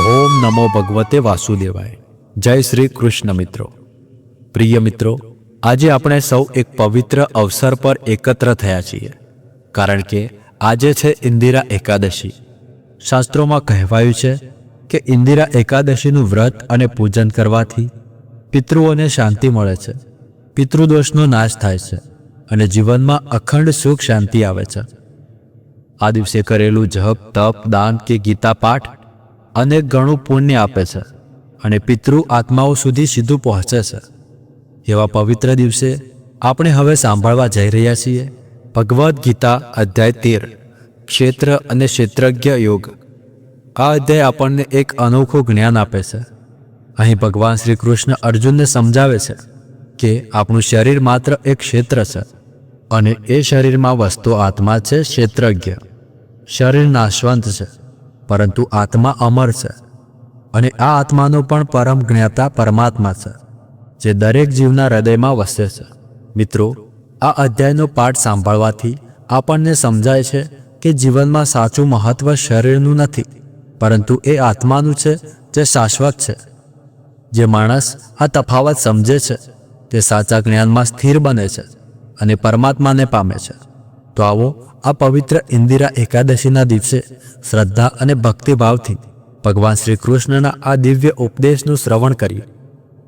ઓમ નમો ભગવતે વાસુદેવાય. જય શ્રી કૃષ્ણ મિત્રો. પ્રિય મિત્રો, આજે આપણે સૌ એક પવિત્ર અવસર પર એકત્ર થયા છીએ. કારણ કે આજે છે ઇન્દિરા એકાદશી. શાસ્ત્રોમાં કહેવાયું છે કે ઇન્દિરા એકાદશીનું વ્રત અને પૂજન કરવાથી પિતૃઓને શાંતિ મળે છે. પિતૃદોષનો નાશ થાય છે. અને જીવનમાં અખંડ સુખ શાંતિ આવે છે. આ દિવસે કરેલું જપ, તપ, દાન કે ગીતા પાઠ અનેક ગણું પુણ્ય આપે છે અને પિતૃ આત્માઓ સુધી સીધું પહોંચે છે. એવા પવિત્ર દિવસે આપણે હવે સાંભળવા જઈ રહ્યા છીએ ભગવદ્ ગીતા અધ્યાય તેર, ક્ષેત્ર અને ક્ષેત્રજ્ઞ યોગ. આ અધ્યાય આપણને એક અનોખું જ્ઞાન આપે છે. અહીં ભગવાન શ્રી કૃષ્ણ અર્જુનને સમજાવે છે કે આપણું શરીર માત્ર એક ક્ષેત્ર છે અને એ શરીરમાં વસતો આત્મા છે ક્ષેત્રજ્ઞ. શરીર નાશવંત છે, પરંતુ આત્મા અમર છે અને આ આત્માનો પણ પરમ જ્ઞાતા પરમાત્મા છે, જે દરેક જીવના હૃદયમાં વસે છે. મિત્રો, આ અધ્યાયનો પાઠ સાંભળવાથી આપણને સમજાય છે કે જીવનમાં સાચું મહત્વ શરીરનું નથી, પરંતુ એ આત્માનું છે જે શાશ્વત છે. જે માણસ આ તફાવત સમજે છે તે સાચા જ્ઞાનમાં સ્થિર બને છે અને પરમાત્માને પામે છે. તો આવો, આ પવિત્ર ઇન્દિરા એકાદશીના દિવસે શ્રદ્ધા અને ભક્તિભાવથી ભગવાન શ્રી કૃષ્ણના આ દિવ્ય ઉપદેશનું શ્રવણ કરીએ.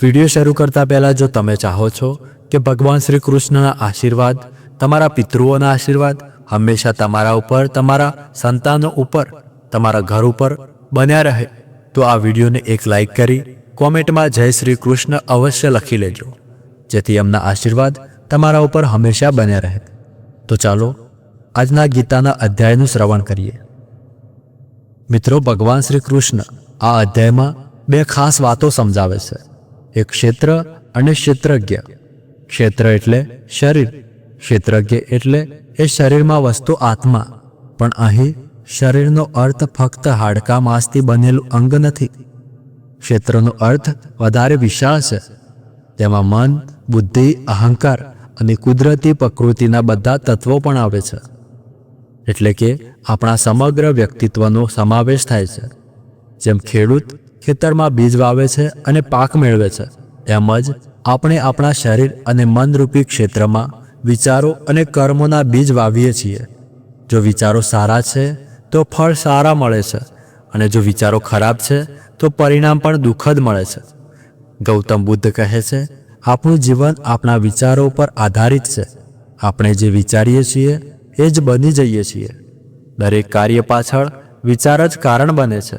વીડિયો શરૂ કરતા પહેલાં જો તમે ચાહો છો કે ભગવાન શ્રી કૃષ્ણના આશીર્વાદ, તમારા પિતૃઓના આશીર્વાદ, હંમેશા તમારા ઉપર, તમારા સંતાનો ઉપર, તમારા ઘર ઉપર બન્યા રહે, તો આ વિડીયોને એક લાઈક કરી, કોમેન્ટમાં જય શ્રી કૃષ્ણ અવશ્ય લખી લેજો. જેથી એમના આશીર્વાદ તમારા ઉપર હંમેશા બન્યા રહે. તો ચાલો, આજના ગીતાના અધ્યાયનું શ્રવણ કરીએ. મિત્રો, ભગવાન શ્રી કૃષ્ણ આ અધ્યાયમાં બે ખાસ વાતો સમજાવે છે. એક ક્ષેત્ર અને ક્ષેત્રજ્ઞ. ક્ષેત્ર એટલે શરીર. ક્ષેત્રજ્ઞ એટલે એ શરીરમાં વસ્તુ આત્મા. પણ અહીં શરીરનો અર્થ ફક્ત હાડકા માંસથી બનેલું અંગ નથી. ક્ષેત્રનો અર્થ વધારે વિશાળ છે. તેમાં મન બુદ્ધિ, અહંકાર અને કુદરતી પ્રકૃતિના બધા તત્વો પણ આવે છે. એટલે કે આપણા સમગ્ર વ્યક્તિત્વનો સમાવેશ થાય છે. જેમ ખેડૂત ખેતરમાં બીજ વાવે છે અને પાક મેળવે છે એમ જ આપણે આપણા શરીર અને મનરૂપી ક્ષેત્રમાં વિચારો અને કર્મોના બીજ વાવીએ છીએ. જો વિચારો સારા છે, તો ફળ સારા મળે છે અને જો વિચારો ખરાબ છે, તો પરિણામ પણ દુઃખદ મળે છે. ગૌતમ બુદ્ધ કહે છે આપણું જીવન આપણા વિચારો પર આધારિત છે. આપણે જે વિચારીએ છીએ, એ જ બની જઈએ છીએ. દરેક કાર્ય પાછળ વિચાર જ કારણ બને છે.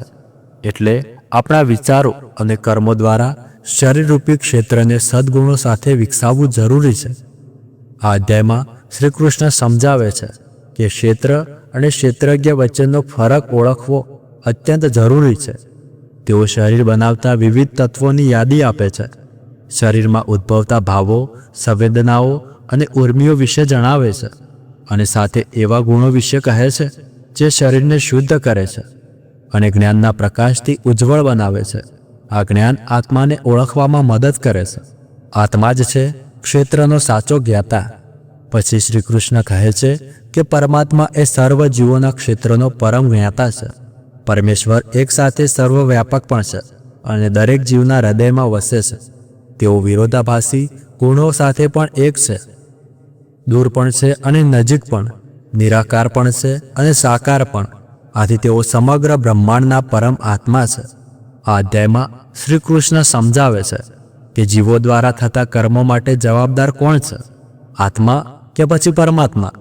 એટલે આપણા વિચારો અને કર્મો દ્વારા શરીરરૂપી ક્ષેત્રને સદગુણો સાથે વિકસાવવું જરૂરી છે. આ અધ્યાયમાં શ્રી કૃષ્ણ સમજાવે છે કે ક્ષેત્ર અને ક્ષેત્રજ્ઞ વચ્ચેનો ફરક ઓળખવો અત્યંત જરૂરી છે. તેઓ શરીર બનાવતા વિવિધ તત્વોની યાદી આપે છે. શરીરમાં ઉદ્ભવતા ભાવો, સંવેદનાઓ અને ઉર્મિઓ વિશે જણાવે છે અને સાથે એવા ગુણો વિશે કહે છે જે શરીરને શુદ્ધ કરે છે અને જ્ઞાનના પ્રકાશથી ઉજ્જવળ બનાવે છે. આ જ્ઞાન આત્માને ઓળખવામાં મદદ કરે છે. આત્મા જ છે ક્ષેત્રનો સાચો જ્ઞાતા. પછી શ્રી કૃષ્ણ કહે છે કે પરમાત્મા એ સર્વ જીવોના ક્ષેત્રનો પરમ જ્ઞાતા છે. પરમેશ્વર એક સાથે સર્વવ્યાપક પણ છે અને દરેક જીવના હૃદયમાં વસે છે. તેઓ વિરોધાભાસી, ગુણો સાથે પણ એક છે. દૂર પણ છે અને નજીક પણ, નિરાકાર પણ છે અને સાકાર પણ. આથી તેઓ સમગ્ર બ્રહ્માંડના પરમ આત્મા છે. આ અધ્યાયમાં શ્રી કૃષ્ણ સમજાવે છે કે જીવો દ્વારા થતા કર્મો માટે જવાબદાર કોણ છે? આત્મા કે પછી પરમાત્મા?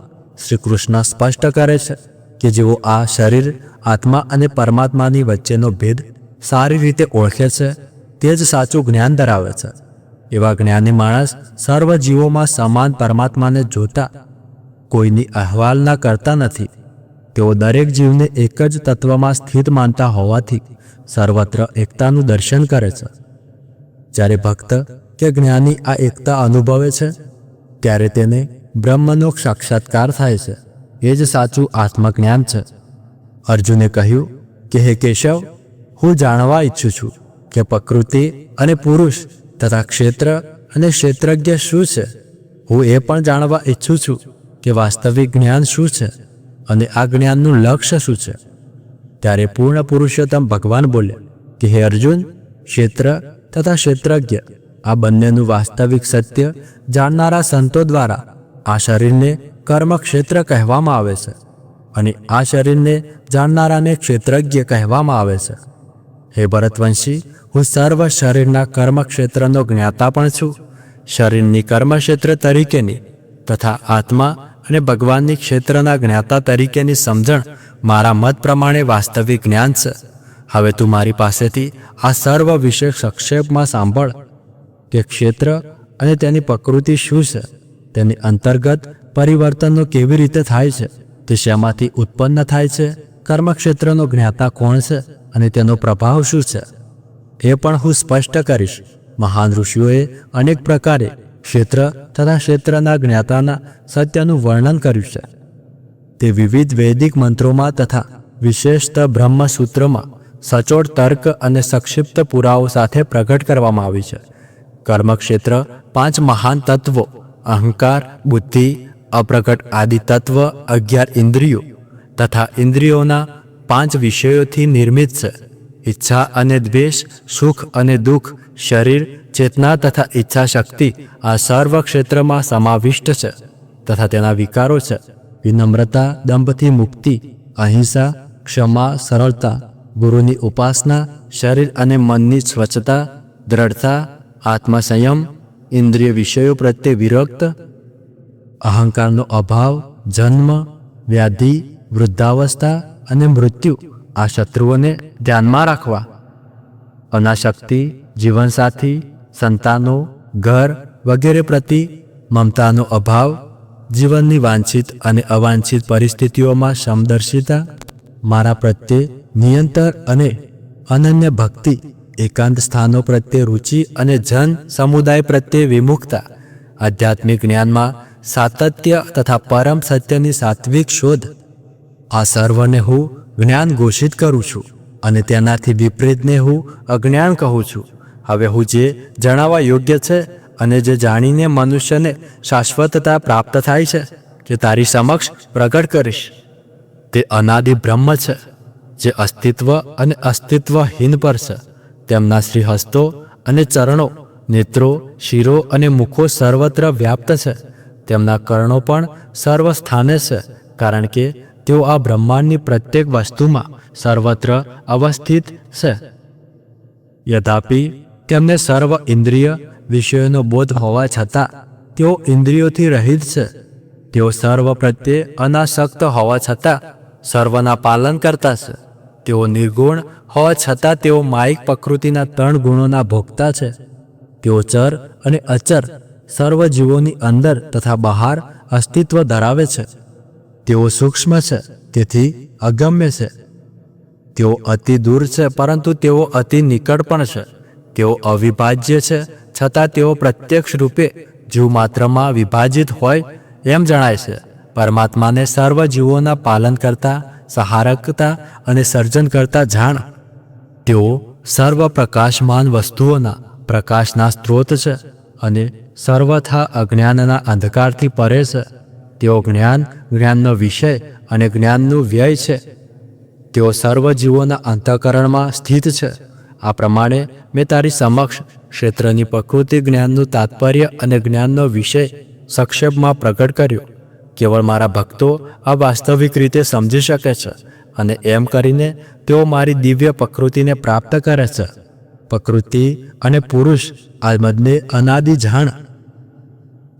શ્રી કૃષ્ણ સ્પષ્ટ કરે છે કે જેઓ આ શરીર, આત્મા અને પરમાત્માની વચ્ચેનો ભેદ સારી રીતે ઓળખે છે તે જ સાચું જ્ઞાન ધરાવે છે. એવા જ્ઞાની માણસ સર્વ જીવોમાં સમાન પરમાત્માને જોતા, કોઈની અહેવાલના કરતા નથી. તેઓ દરેક જીવને એક જ તત્વમાં સ્થિત માનતા હોવાથી સર્વત્ર એકતાનું દર્શન કરે છે. જ્યારે ભક્ત કે જ્ઞાની આ એકતા અનુભવે છે, ત્યારે તેને બ્રહ્મનો સાક્ષાત્કાર થાય છે. એ જ સાચું આત્મજ્ઞાન છે. અર્જુને કહ્યું કે, હે કેશવ, હું જાણવા ઈચ્છું છું. કે પ્રકૃતિ અને પુરુષ તથા ક્ષેત્ર અને ક્ષેત્રજ્ઞ શું છે? હું એ પણ જાણવા ઈચ્છું છું કે વાસ્તવિક જ્ઞાન શું છે અને આ જ્ઞાનનું લક્ષ્ય શું છે? ત્યારે પૂર્ણ પુરુષોત્તમ ભગવાન બોલે કે હે અર્જુન, ક્ષેત્ર તથા ક્ષેત્રજ્ઞ, આ બંનેનું વાસ્તવિક સત્ય જાણનારા સંતો દ્વારા આ શરીરને કર્મક્ષેત્ર કહેવામાં આવે છે અને આ શરીરને જાણનારાને ક્ષેત્રજ્ઞ કહેવામાં આવે છે. હે ભરતવંશી, હું સર્વ શરીરના કર્મક્ષેત્રનો જ્ઞાતા પણ છું. શરીરની કર્મક્ષેત્ર તરીકેની તથા આત્મા અને ભગવાનની ક્ષેત્રના જ્ઞાતા તરીકેની સમજણ મારા મત પ્રમાણે વાસ્તવિક જ્ઞાન છે. હવે તું મારી પાસેથી આ સર્વ વિશે સંક્ષેપમાં સાંભળ કે ક્ષેત્ર અને તેની પ્રકૃતિ શું છે, તેની અંતર્ગત પરિવર્તનો કેવી રીતે થાય છે, તે શેમાંથી ઉત્પન્ન થાય છે, કર્મક્ષેત્રનો જ્ઞાતા કોણ છે અને તેનો પ્રભાવ શું છે? એ પણ હું સ્પષ્ટ કરીશ. મહાન ઋષિઓએ અનેક પ્રકારે ક્ષેત્ર તથા ક્ષેત્રના જ્ઞાતાના સત્યનું વર્ણન કર્યું છે. તે વિવિધ વૈદિક મંત્રોમાં તથા વિશેષત બ્રહ્મસૂત્રમાં સચોટ તર્ક અને સંક્ષિપ્ત પુરાવો સાથે પ્રગટ કરવામાં આવી છે. કર્મક્ષેત્ર પાંચ મહાન તત્વો, અહંકાર, બુદ્ધિ, અપ્રગટ આદિ તત્વ, અગિયાર ઇન્દ્રિયો તથા ઇન્દ્રિયોના પાંચ વિષયોથી નિર્મિત છે. ઈચ્છા અને દ્વેષ, સુખ અને દુઃખ, શરીર, ચેતના તથા ઈચ્છા શક્તિ આ સર્વ ક્ષેત્રમાં સમાવિષ્ટ છે તથા તેના વિકારો છે. વિનમ્રતા, દંભથી મુક્તિ, અહિંસા, ક્ષમા, સરળતા, ગુરુની ઉપાસના, શરીર અને મનની સ્વચ્છતા, દ્રઢતા, આત્મસંયમ, ઇન્દ્રિય વિષયો પ્રત્યે વિરક્ત, અહંકારનો અભાવ, જન્મ, વ્યાધિ, વૃદ્ધાવસ્થા અને મૃત્યુ આ શત્રુઓને ધ્યાનમાં રાખવા. અનાશક્તિ, જીવનસાથી, સંતાનો, ઘર વગેરે પ્રતિ મમતાનો અભાવ, જીવનની વાંછિત અને અવાંછિત પરિસ્થિતિઓમાં સમદર્શિતા, મારા પ્રત્યે નિયંતર અને અનન્ય ભક્તિ, એકાંત સ્થાનો પ્રત્યે રુચિ અને જન સમુદાય પ્રત્યે વિમુખતા, આધ્યાત્મિક જ્ઞાનમાં સાતત્ય તથા પરમ સત્યની સાત્વિક શોધ આ સર્વને હું જ્ઞાન ઘોષિત કરું છું અને તેનાથી વિપરીતને હું અજ્ઞાન કહું છું. હવે હું જે જણાવવા યોગ્ય છે અને જે જાણીને મનુષ્યને શાશ્વતતા પ્રાપ્ત થાય છે તે તારી સમક્ષ પ્રગટ કરીશ, તે અનાદિ બ્રહ્મ છે, જે અસ્તિત્વ અને અસ્તિત્વહીન પર છે. તેમના શ્રી હસ્તો અને ચરણો, નેત્રો, શિરો અને મુખો સર્વત્ર વ્યાપ્ત છે. તેમના કર્ણો પણ સર્વ સ્થાને છે, કારણ કે તેઓ આ બ્રહ્માંડની પ્રત્યેક વસ્તુમાં સર્વત્ર અવસ્થિત છે. યથાપિ તેમને સર્વ ઇન્દ્રિય વિષયોનો બોધ હોવા છતાં, તેઓ ઇન્દ્રિયોથી રહિત છે. તેઓ સર્વ પ્રત્યે અનાસક્ત હોવા છતાં, સર્વના પાલન કરતા છે. તેઓ નિર્ગુણ હોવા છતાં, તેઓ માયિક પ્રકૃતિના ત્રણ ગુણોના ભોગતા છે. તેઓ ચર અને અચર સર્વ જીવોની અંદર તથા બહાર અસ્તિત્વ ધરાવે છે. તેઓ સૂક્ષ્મ છે, તેથી અગમ્ય છે. તેઓ અતિ દૂર છે, પરંતુ તેઓ અતિ નિકટ પણ છે. તેઓ અવિભાજ્ય છે, છતાં તેઓ પ્રત્યક્ષ રૂપે જીવ માત્રમાં વિભાજિત હોય એમ જણાય છે. પરમાત્માને સર્વ જીવોના પાલન કરતા, સહારકતા અને સર્જન કરતા જાણ. તેઓ સર્વ પ્રકાશમાન વસ્તુઓના, પ્રકાશના સ્ત્રોત છે અને સર્વથા અજ્ઞાનના અંધકારથી પરે છે. તેઓ જ્ઞાન, જ્ઞાનનો વિષય અને જ્ઞાનનું વ્યય છે. તેઓ સર્વ જીવોના અંતઃકરણમાં સ્થિત છે. આ પ્રમાણે મેં તારી સમક્ષ ક્ષેત્રની પ્રકૃતિ, જ્ઞાનનું તાત્પર્ય અને જ્ઞાનનો વિષય સંક્ષેપમાં પ્રગટ કર્યો. કેવળ મારા ભક્તો આ વાસ્તવિક રીતે સમજી શકે છે અને એમ કરીને તેઓ મારી દિવ્ય પ્રકૃતિને પ્રાપ્ત કરે છે. પ્રકૃતિ અને પુરુષ આ બંને અનાદિ જાણ.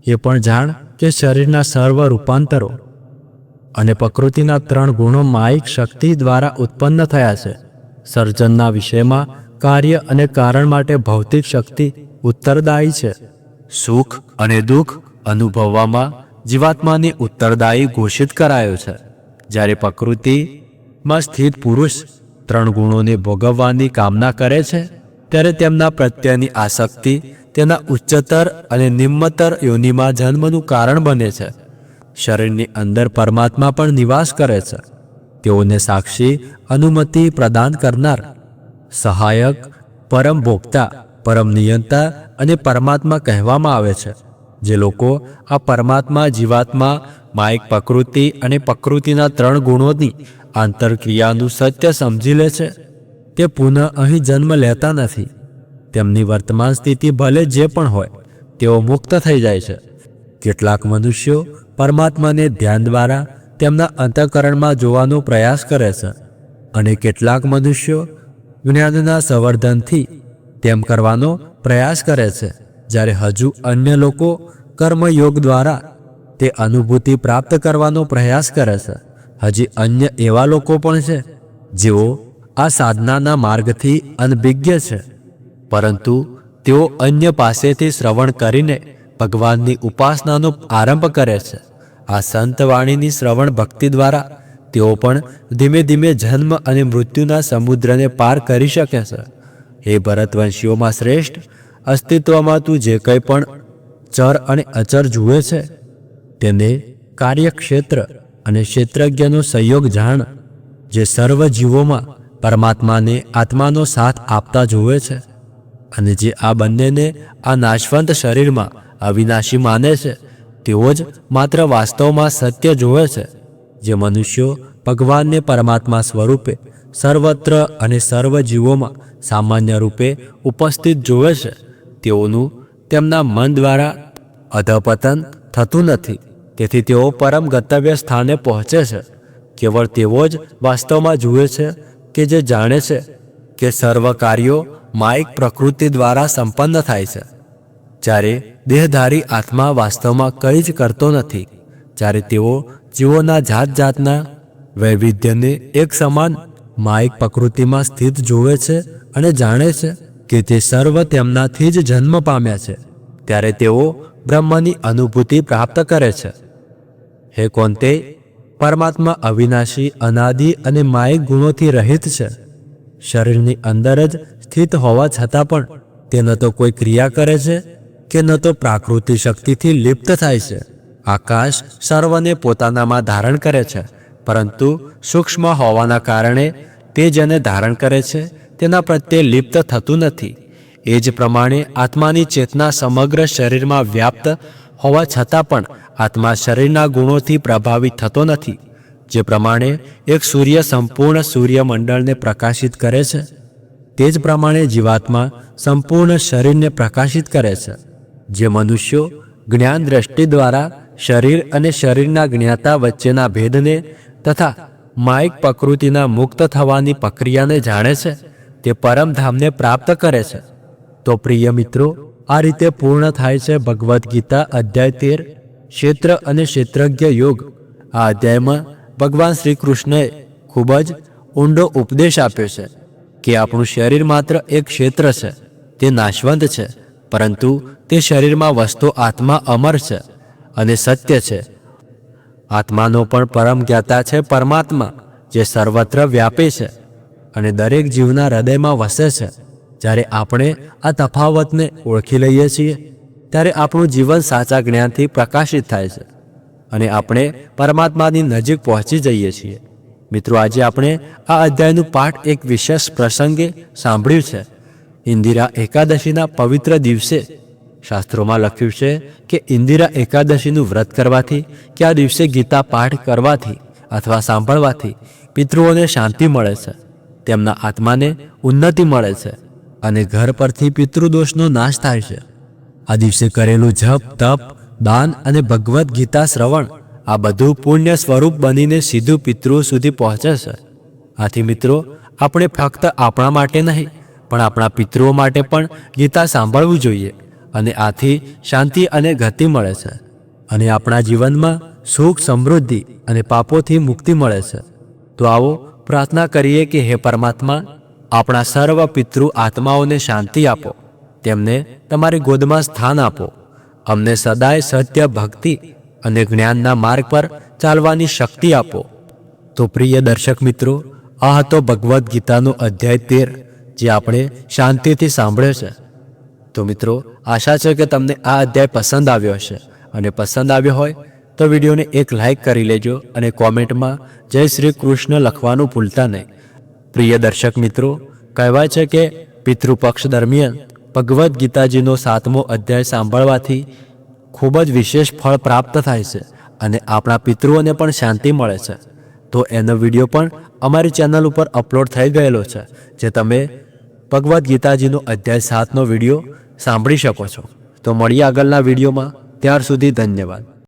એ પણ જાણ કે શરીરના સર્વ રૂપાંતરો અને પ્રકૃતિના ત્રણ ગુણો માયિક શક્તિ દ્વારા ઉત્પન્ન થયા છે. સર્જનના વિષયમાં કાર્ય અને કારણ માટે ભૌતિક શક્તિ ઉત્તરદાયી છે. સુખ અને દુઃખ અનુભવવામાં જીવાત્માની ઉત્તરદાયી ઘોષિત કરાયો છે. જ્યારે પ્રકૃતિમાં સ્થિત પુરુષ ત્રણ ગુણોને ભોગવવાની કામના કરે છે, ત્યારે તેમના પ્રત્યેની આસક્તિ તેના ઉચ્ચતર અને નિમ્નતર યોનિમાં જન્મનું કારણ બને છે. શરીરની અંદર પરમાત્મા પણ નિવાસ કરે છે. તેઓને સાક્ષી, અનુમતિ પ્રદાન કરનાર, સહાયક, પરમ ભોગતા પરમ નિયંતા અને પરમાત્મા કહેવામાં આવે છે. જે લોકો આ પરમાત્મા, જીવાત્મા, માયક પ્રકૃતિ અને પ્રકૃતિના ત્રણ ગુણોની આંતરક્રિયાનું સત્ય સમજી લે છે. તે પુનઃ અહીં જન્મ લેતા નથી. તેમની વર્તમાન સ્થિતિ ભલે જે પણ હોય, તેઓ મુક્ત થઈ જાય છે. કેટલાક મનુષ્યો પરમાત્માને ધ્યાન દ્વારા તેમના અંતઃકરણમાં જોવાનો પ્રયાસ કરે છે અને કેટલાક મનુષ્યો જ્ઞાનના સંવર્ધનથી તેમ કરવાનો પ્રયાસ કરે છે. જ્યારે હજુ અન્ય લોકો કર્મયોગ દ્વારા તે અનુભૂતિ પ્રાપ્ત કરવાનો પ્રયાસ કરે છે, હજી અન્ય એવા લોકો પણ છે જેઓ આ સાધનાના માર્ગથી અનભિજ્ઞ છે. પરંતુ તેઓ અન્ય પાસેથી શ્રવણ કરીને ભગવાનની ઉપાસનાનો આરંભ કરે છે. આ સંતવાણીની શ્રવણ ભક્તિ દ્વારા તેઓ પણ ધીમે ધીમે જન્મ અને મૃત્યુના સમુદ્રને પાર કરી શકે છે. હે ભરતવંશીઓમાં શ્રેષ્ઠ અસ્તિત્વમાં તું જે કંઈ પણ ચર અને અચર જુએ છે, તેને કાર્યક્ષેત્ર અને ક્ષેત્રજ્ઞનો સંયોગ જાણ, જે સર્વ જીવોમાં પરમાત્માને આત્માનો સાથ આપતા જુએ છે. અને જે આ બંનેને આ નાશવંત શરીરમાં અવિનાશી માને છે, તેઓ જ માત્ર વાસ્તવમાં સત્ય જુએ છે, જે મનુષ્યો ભગવાનને પરમાત્મા સ્વરૂપે સર્વત્ર અને સર્વ જીવોમાં સામાન્ય રૂપે ઉપસ્થિત જુએ છે. તેઓનું તેમના મન દ્વારા અધપતન થતું નથી. તેથી તેઓ પરમ ગંતવ્ય સ્થાને પહોંચે છે. કેવળ તેઓ જ વાસ્તવમાં જુએ છે કે જે જાણે છે કે સર્વ કાર્યો માયિક પ્રકૃતિ દ્વારા સંપન્ન થાય છે. જ્યારે દેહધારી આત્મા વાસ્તવમાં કંઈ જ કરતો નથી, જ્યારે તેઓ જીવોના જાત જાતના વૈવિધ્યને એક સમાન માયિક પ્રકૃતિમાં સ્થિત જોવે છે અને જાણે છે કે તે સર્વ તેમનાથી જ જન્મ પામ્યા છે, ત્યારે તેઓ બ્રહ્મની અનુભૂતિ પ્રાપ્ત કરે છે. હે કોંતે, પરમાત્મા અવિનાશી, અનાદિ અને માયિક ગુણોથી રહિત છે. શરીરની અંદર જ સ્થિત હોવા છતાં પણ તે ન તો કોઈ ક્રિયા કરે છે કે ન તો પ્રાકૃતિક શક્તિથી લિપ્ત થાય છે. આકાશ સર્વને પોતાનામાં ધારણ કરે છે, પરંતુ સૂક્ષ્મ હોવાના કારણે તે જેને ધારણ કરે છે તેના પ્રત્યે લિપ્ત થતું નથી. એ જ પ્રમાણે આત્માની ચેતના સમગ્ર શરીરમાં વ્યાપ્ત હોવા છતાં પણ આત્મા શરીરના ગુણોથી પ્રભાવિત થતો નથી. જે પ્રમાણે એક સૂર્ય સંપૂર્ણ સૂર્યમંડળને પ્રકાશિત કરે છે, તે જ પ્રમાણે જીવાત્મા સંપૂર્ણ શરીરને પ્રકાશિત કરે છે, જે મનુષ્યો જ્ઞાન દ્રષ્ટિ દ્વારા શરીર અને શરીરના જ્ઞાતા વચ્ચેના ભેદને તથા માયિક પ્રકૃતિના મુક્ત થવાની પ્રક્રિયાને જાણે છે, તે પરમધામને પ્રાપ્ત કરે છે. તો પ્રિય મિત્રો, આ રીતે પૂર્ણ થાય છે ભગવદ્ ગીતા અધ્યાય તેર, ક્ષેત્ર અને ક્ષેત્રજ્ઞ યોગ. આ અધ્યાયમાં ભગવાન શ્રી કૃષ્ણએ ખૂબ જ ઊંડો ઉપદેશ આપ્યો છે કે આપણું શરીર માત્ર એક ક્ષેત્ર છે, તે નાશવંત છે, પરંતુ તે શરીરમાં વસતો આત્મા અમર છે અને સત્ય છે. આત્માનો પણ પરમ જ્ઞાતા છે પરમાત્મા, જે સર્વત્ર વ્યાપે છે અને દરેક જીવના હૃદયમાં વસે છે. જ્યારે આપણે આ તફાવતને ઓળખી લઈએ છીએ, ત્યારે આપણું જીવન સાચા જ્ઞાનથી પ્રકાશિત થાય છે. અને આપણે પરમાત્માની નજીક પહોંચી જઈએ છીએ. મિત્રો, આજે આપણે આ અધ્યાયનું પાઠ એક વિશેષ પ્રસંગે સાંભળ્યું છે. ઇન્દિરા એકાદશીના પવિત્ર દિવસે શાસ્ત્રોમાં લખ્યું છે કે ઇન્દિરા એકાદશીનું વ્રત કરવાથી કે આ દિવસે ગીતા પાઠ કરવાથી અથવા સાંભળવાથી પિતૃઓને શાંતિ મળે છે, તેમના આત્માને ઉન્નતિ મળે છે અને ઘર પરથી પિતૃદોષનો નાશ થાય છે. આ દિવસે કરેલું જપ, તપ દાન અને ભગવદ્ ગીતા શ્રવણ આ બધું પુણ્ય સ્વરૂપ બનીને સીધું પિતૃઓ સુધી પહોંચે છે. આથી મિત્રો, આપણે ફક્ત આપણા માટે નહીં, પણ આપણા પિતૃઓ માટે પણ ગીતા સાંભળવું જોઈએ અને આથી શાંતિ અને ગતિ મળે છે અને આપણા જીવનમાં સુખ, સમૃદ્ધિ અને પાપોથી મુક્તિ મળે છે. તો આવો પ્રાર્થના કરીએ કે હે પરમાત્મા, આપણા સર્વ પિતૃ આત્માઓને શાંતિ આપો, તેમને તમારી ગોદમાં સ્થાન આપો. અમને સદાય સત્ય, ભક્તિ અને જ્ઞાનના માર્ગ પર ચાલવાની શક્તિ આપો. તો પ્રિય દર્શક મિત્રો, આ હતો ભગવદ્ ગીતાનો અધ્યાય તેર, જે આપણે શાંતિથી સાંભળ્યો છે. તો મિત્રો, આશા છે કે તમને આ અધ્યાય પસંદ આવ્યો હશે. અને પસંદ આવ્યો હોય, તો વિડીયોને એક લાઈક કરી લેજો અને કોમેન્ટમાં જય શ્રી કૃષ્ણ લખવાનું ભૂલતા નહીં. પ્રિય દર્શક મિત્રો, કહેવાય છે કે પિતૃપક્ષ દરમિયાન ભગવદ્ ગીતાજીનો સાતમો અધ્યાય સાંભળવાથી ખૂબ જ વિશેષ ફળ પ્રાપ્ત થાય છે અને આપણા પિતૃઓને પણ શાંતિ મળે છે. તો એનો વીડિયો પણ અમારી ચેનલ ઉપર અપલોડ થઈ ગયેલો છે, જે તમે ભગવદ્ ગીતાજીનો અધ્યાય સાતનો વીડિયો સાંભળી શકો છો. તો મળીએ આગળના વિડીયોમાં. ત્યાર સુધી ધન્યવાદ.